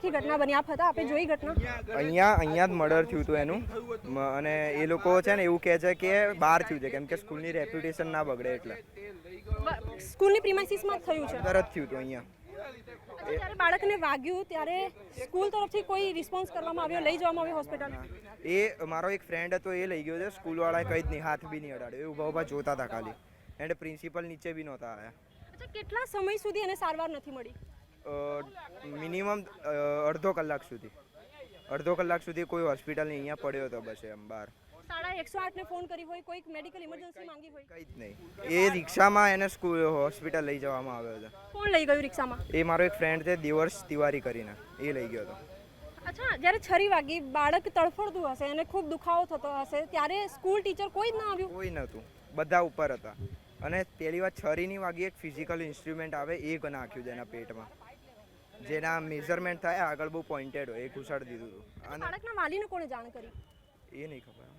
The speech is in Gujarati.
આખી ઘટના બની. આપ હતા આપે જોઈ ઘટના? અહીંયા અહીંયા જ મર્ડર થયું હતું એનું. અને એ લોકો છે ને એવું કહે છે કે બહાર થયું છે કેમ કે સ્કૂલની રેપ્યુટેશન ના બગડે એટલે. સ્કૂલની પ્રિમાઇસીસમાં જ થયું છે. જ થયું હતું અહીંયા. જ્યારે બાળકને વાગ્યું ત્યારે સ્કૂલ તરફથી કોઈ રિસ્પોન્સ કરવામાં આવ્યો લઈ જવામાં આવ્યો હોસ્પિટલ એ મારો એક ફ્રેન્ડ હતો એ લઈ ગયો છે. સ્કૂલવાળાએ કંઈ જ નહીં હાથ બી નહીં અડાડ્યો. એ ઊભા ઊભા જોતા હતા ખાલી. એન્ડ પ્રિન્સિપલ નીચે બી નહોતા આવ્યા. કેટલા સમય સુધી એને સારવાર નથી મળી? મિનિમમ અડધો કલાક સુધી. અડધો કલાક સુધી કોઈ હોસ્પિટલની અહીંયા પડ્યો હતો બસ એમ બહાર સાડા એકસો આઠને ફોન કરી હોય કોઈક મેડિકલ ઇમરજન્સી માંગી હોય. કંઈ જ નહીં. એ રિક્ષામાં એને સ્કૂલ હોસ્પિટલ લઈ જવામાં આવ્યો હતો. કોણ લઈ ગયું રિક્ષામાં? એ મારો એક ફ્રેન્ડ છે દેવર્ષ તિવારી કરીને. એ લઈ ગયો હતો. અચ્છા જ્યારે છરી વાગી બાળક તડફડતું હશે એને ખૂબ દુખાવો થતો હશે ત્યારે સ્કૂલ ટીચર કોઈ જ ના આવ્યું? કોઈ નહોતું. બધા ઉપર હતા. અને પહેલી વાર છરીની વાગી એક ફિઝિકલ ઇન્સ્ટ્રુમેન્ટ આવે એ નાખ્યું છે એના પેટમાં. જેના મેઝરમેન્ટ થાય આગળ બહુ પોઈન્ટેડ હોય એ ઘુસાડી દીધું હતું અને બાળકના વાલીને કોણે જાણ કરી? એ નહીં ખબર.